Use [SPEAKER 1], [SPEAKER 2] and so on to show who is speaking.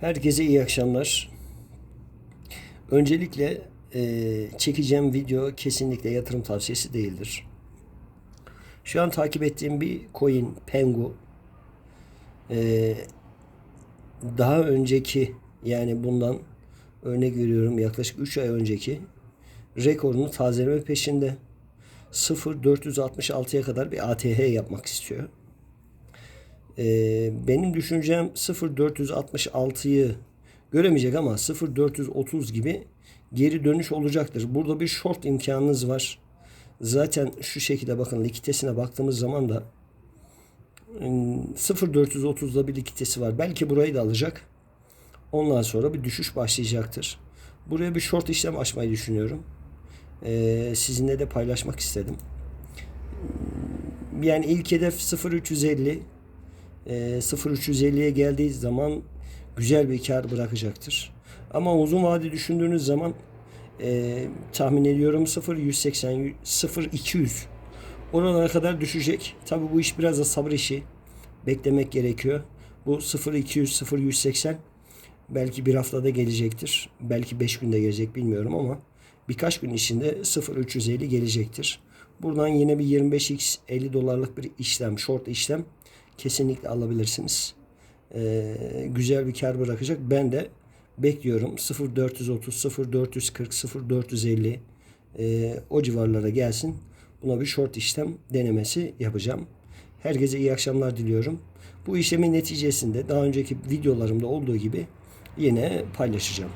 [SPEAKER 1] Herkese iyi akşamlar. Öncelikle e, çekeceğim video kesinlikle yatırım tavsiyesi değildir. Şu an takip ettiğim bir coin Pengu. E, daha önceki yani bundan örnek veriyorum yaklaşık 3 ay önceki rekorunu tazeleme peşinde. 0.466'ya kadar bir ATH yapmak istiyor. Ee, benim düşüncem 0.466'yı göremeyecek ama 0.430 gibi geri dönüş olacaktır. Burada bir short imkanınız var. Zaten şu şekilde bakın likiditesine baktığımız zaman da ım, 0.430'da bir likiditesi var. Belki burayı da alacak. Ondan sonra bir düşüş başlayacaktır. Buraya bir short işlem açmayı düşünüyorum. Ee, sizinle de paylaşmak istedim. Yani ilk hedef 0350 e, 0350'ye geldiği zaman güzel bir kar bırakacaktır. Ama uzun vade düşündüğünüz zaman e, tahmin ediyorum 0180 0200 oralara kadar düşecek. Tabi bu iş biraz da sabır işi. Beklemek gerekiyor. Bu 0200 0180 belki bir haftada gelecektir. Belki 5 günde gelecek bilmiyorum ama birkaç gün içinde 0350 gelecektir. Buradan yine bir 25x 50 dolarlık bir işlem, short işlem kesinlikle alabilirsiniz. Ee, güzel bir kar bırakacak. Ben de bekliyorum 0430, 0440, 0450 e, o civarlara gelsin. Buna bir short işlem denemesi yapacağım. Herkese iyi akşamlar diliyorum. Bu işlemin neticesinde daha önceki videolarımda olduğu gibi yine paylaşacağım.